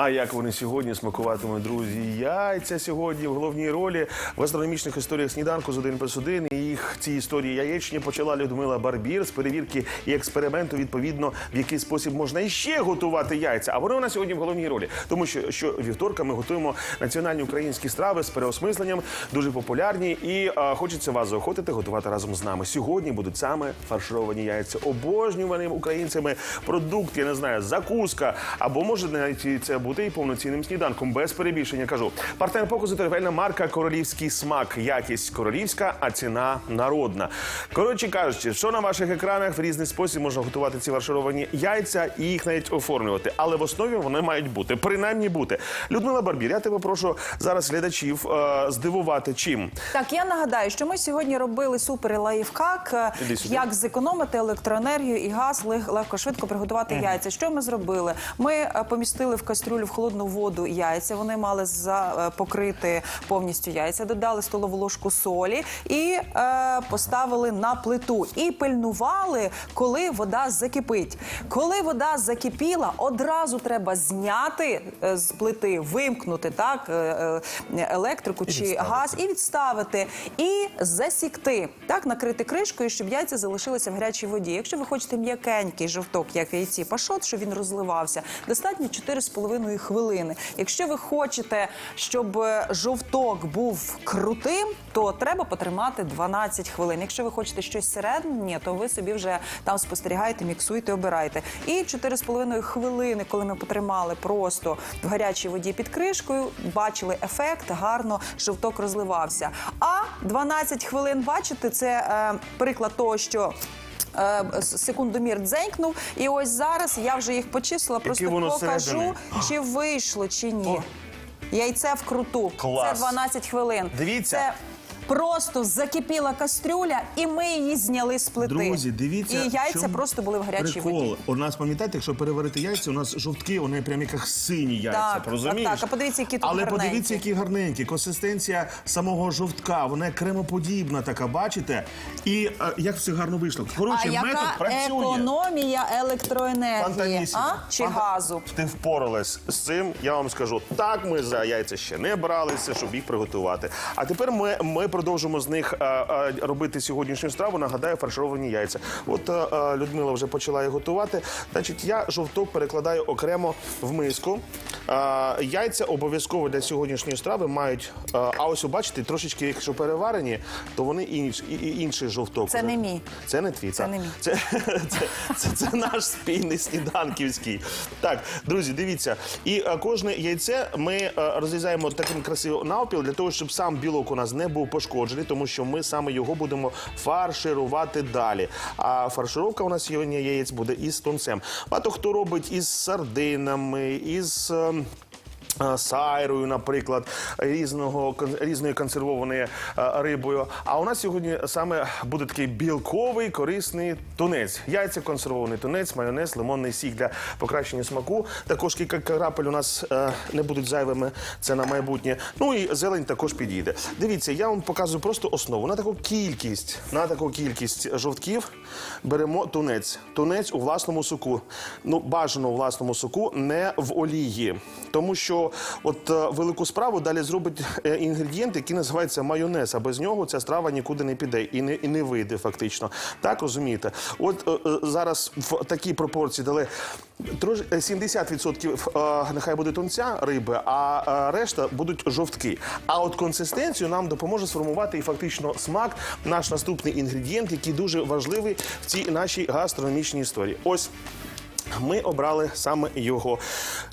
А як вони сьогодні смакуватимуть, друзі? Яйця сьогодні в головній ролі в астрономічних історіях сніданку з 1 плюс 1. І їх ці історії яєчні почала Людмила Барбір з перевірки і експерименту, відповідно, в який спосіб можна іще готувати яйця. А вони у нас сьогодні в головній ролі, тому що, що вівторка ми готуємо національні українські страви з переосмисленням, дуже популярні. І а, хочеться вас заохотити готувати разом з нами. Сьогодні будуть саме фаршировані яйця, обожнюваним українцями продукт, я не знаю, закуска, або може навіть це бути і повноцінним сніданком. Без перебільшення кажу. Партнер показу торгівельна марка Королівський смак. Якість королівська, а ціна народна. Коротше кажучи, що на ваших екранах в різний спосіб можна готувати ці фаршировані яйця і їх навіть оформлювати. Але в основі вони мають бути, принаймні бути. Людмила Барбір, я тебе прошу зараз глядачів е, здивувати чим. Так, я нагадаю, що ми сьогодні робили супер лайфхак, е, як зекономити електроенергію і газ, легко швидко приготувати яйця. Що ми зробили? Ми е, помістили в кастрюлю в холодну воду яйця. Вони мали за е, покрити повністю яйця. Додали столову ложку солі і е, поставили на плиту. І пильнували, коли вода закипить. Коли вода закипіла, одразу треба зняти е, з плити, вимкнути так е, електрику чи відставити. газ і відставити, і засікти, так накрити кришкою, щоб яйця залишилися в гарячій воді. Якщо ви хочете м'якенький жовток, як яйці пашот, щоб він розливався, достатньо 4,5 хвилини. Якщо ви хочете, щоб е, жовток був крутим, то треба потримати 12 хвилин. Якщо ви хочете щось середнє, то ви собі вже там спостерігаєте, міксуєте, обирайте. І 4,5 хвилини, коли ми потримали просто в гарячій воді під кришкою, бачили ефект, гарно жовток розливався. А 12 хвилин, бачите, це е, приклад того, що. Е, Секундомір дзенькнув, і ось зараз я вже їх почислила, Просто воно покажу, чи вийшло, чи ні. О. Яйце вкруту. Клас. Це 12 хвилин. Дивіться. Просто закипіла кастрюля, і ми її зняли з плити. Друзі, дивіться, І яйця чому просто були в гарячій прикол. воді. У нас пам'ятаєте, якщо переварити яйця, у нас жовтки, вони прям як сині яйця. Так, розумієш? так, так. А подивіться, які тут Але гарненькі. подивіться, які гарненькі. Консистенція самого жовтка, вона кремоподібна така, бачите? І е, як все гарно вийшло. Коротше, а метод яка працює. економія електроенергії? А? Чи Фанта- газу? Ти впоралась з цим, я вам скажу. Так, ми за яйця ще не бралися, щоб їх приготувати. А тепер ми, ми продовжимо з них е, е, робити сьогоднішню страву. Нагадаю, фаршировані яйця. От е, Людмила вже почала їх готувати. Значить, я жовток перекладаю окремо в миску. Яйця обов'язково для сьогоднішньої страви мають. а ось бачите, трошечки, якщо переварені, то вони інш, інший жовток. Це не мій. Це не твій. Це так. не мій. Це, це, це, це наш спільний сніданківський. Так, друзі, дивіться. І кожне яйце ми розрізаємо таким красивим навпіл для того, щоб сам білок у нас не був пошкоджений, тому що ми саме його будемо фарширувати далі. А фаршировка у нас сьогодні яєць буде із тунцем. Багато хто робить із сардинами, із. Е, Сайрою, наприклад, різного різної консервованої е, рибою. А у нас сьогодні саме буде такий білковий корисний тунець. Яйця консервований тунець, майонез, лимонний сік для покращення смаку. Також кілька крапель у нас е, не будуть зайвими. Це на майбутнє. Ну і зелень також підійде. Дивіться, я вам показую просто основу. На таку кількість, на таку кількість жовтків беремо тунець. Тунець у власному соку. Ну, бажано у власному соку, не в олії. Тому що от е, велику справу далі зробить е, інгредієнт, який називається майонез. А без нього ця страва нікуди не піде і не, і не вийде фактично. Так розумієте? От е, зараз в такій пропорції дали трош, е, 70% е, нехай буде тунця риби, а решта будуть жовтки. А от консистенцію нам допоможе сформувати і фактично смак, наш наступний інгредієнт, який дуже важливий в цій нашій гастрономічній історії. Ось. Ми обрали саме його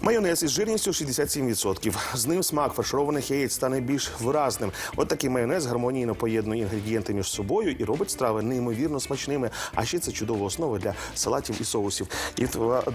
майонез із жирністю 67%. З ним смак фаршированих яєць стане більш виразним. От такий майонез гармонійно поєднує інгредієнти між собою і робить страви неймовірно смачними. А ще це чудова основа для салатів і соусів. І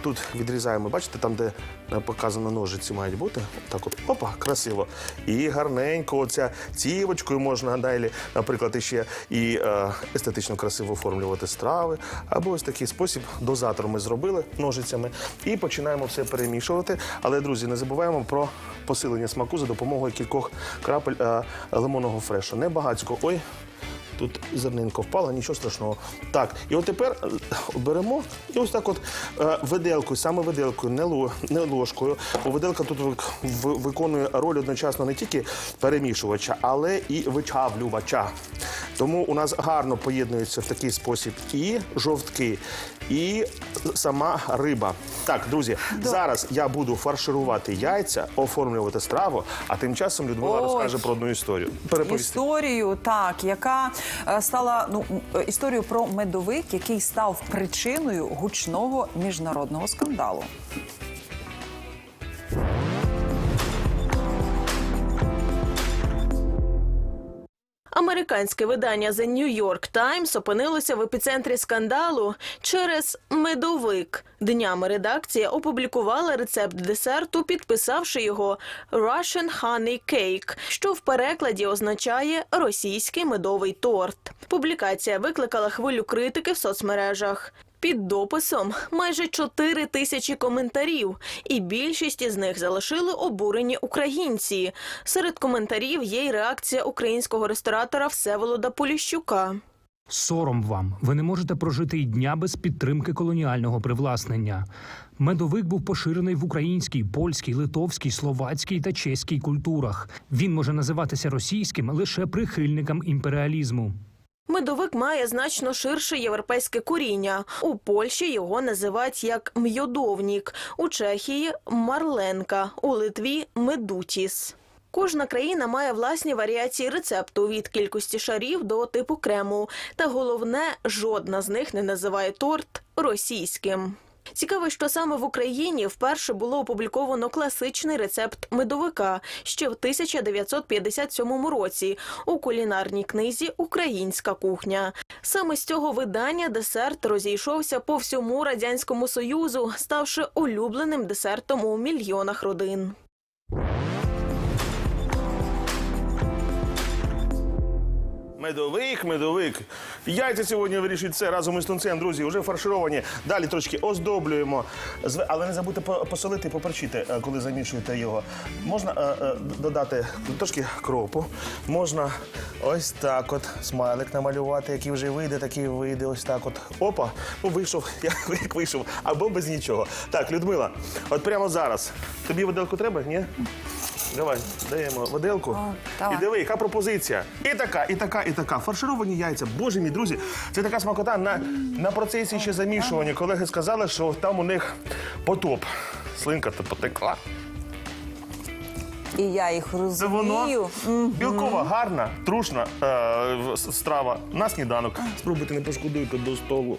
тут відрізаємо, бачите, там, де е, показано ножиці мають бути. Так от, опа, красиво. І гарненько, оця цівочкою можна далі, наприклад, іще і е, естетично красиво оформлювати страви. Або ось такий спосіб дозатор ми зробили ножицями і починаємо все перемішувати. Але, друзі, не забуваємо про посилення смаку за допомогою кількох крапель е, лимонного фрешу. Не багацько. Ой. Тут зернинка впала, нічого страшного. Так, і от тепер е, беремо і ось так от е, виделкою, саме виделкою, не, ло, не ложкою. Бо виделка тут вик- виконує роль одночасно не тільки перемішувача, але і вичавлювача. Тому у нас гарно поєднуються в такий спосіб і жовтки, і сама риба. Так, друзі, зараз я буду фарширувати яйця, оформлювати страву, а тим часом Людмила Ой. розкаже про одну історію. Переповісти. Історію, так, яка е, стала ну м, е, історію про медовик, який став причиною гучного міжнародного скандалу. Американське видання The New York Times опинилося в епіцентрі скандалу через медовик. Днями редакція опублікувала рецепт десерту, підписавши його Russian Honey Cake, що в перекладі означає російський медовий торт. Публікація викликала хвилю критики в соцмережах. Під дописом майже 4 тисячі коментарів, і більшість із них залишили обурені українці. Серед коментарів є й реакція українського ресторатора Всеволода Поліщука. Сором вам. Ви не можете прожити і дня без підтримки колоніального привласнення. Медовик був поширений в українській, польській, литовській, словацькій та чеській культурах. Він може називатися російським лише прихильникам імперіалізму. Медовик має значно ширше європейське коріння. У Польщі його називають як мйодовнік, у Чехії марленка, у Литві медутіс. Кожна країна має власні варіації рецепту від кількості шарів до типу крему. Та головне, жодна з них не називає торт російським. Цікаво, що саме в Україні вперше було опубліковано класичний рецепт медовика ще в 1957 році у кулінарній книзі Українська кухня. Саме з цього видання десерт розійшовся по всьому радянському союзу, ставши улюбленим десертом у мільйонах родин. Медовик, медовик. Яйця сьогодні вирішують це разом із тунцем, друзі. Вже фаршировані. Далі трошки оздоблюємо. Але не забудьте по- посолити, поперчити, е, коли замішуєте його. Можна е, е, додати трошки кропу. Можна ось так от смайлик намалювати, який вже вийде, такий вийде. Ось так от. Опа, ну вийшов, як вийшов. Або без нічого. Так, Людмила, от прямо зараз. Тобі виделку треба? Ні? Давай, даємо виделку. І диви, яка пропозиція. І така, і така, і така. Фаршировані яйця. Боже мій друзі, це така смакота на, на процесі ще замішування. Колеги сказали, що там у них потоп. Слинка то потекла. І я їх Це воно розумію. Білкова, гарна, трушна е, в- с- страва на сніданок. Спробуйте, не пошкодуйте до столу.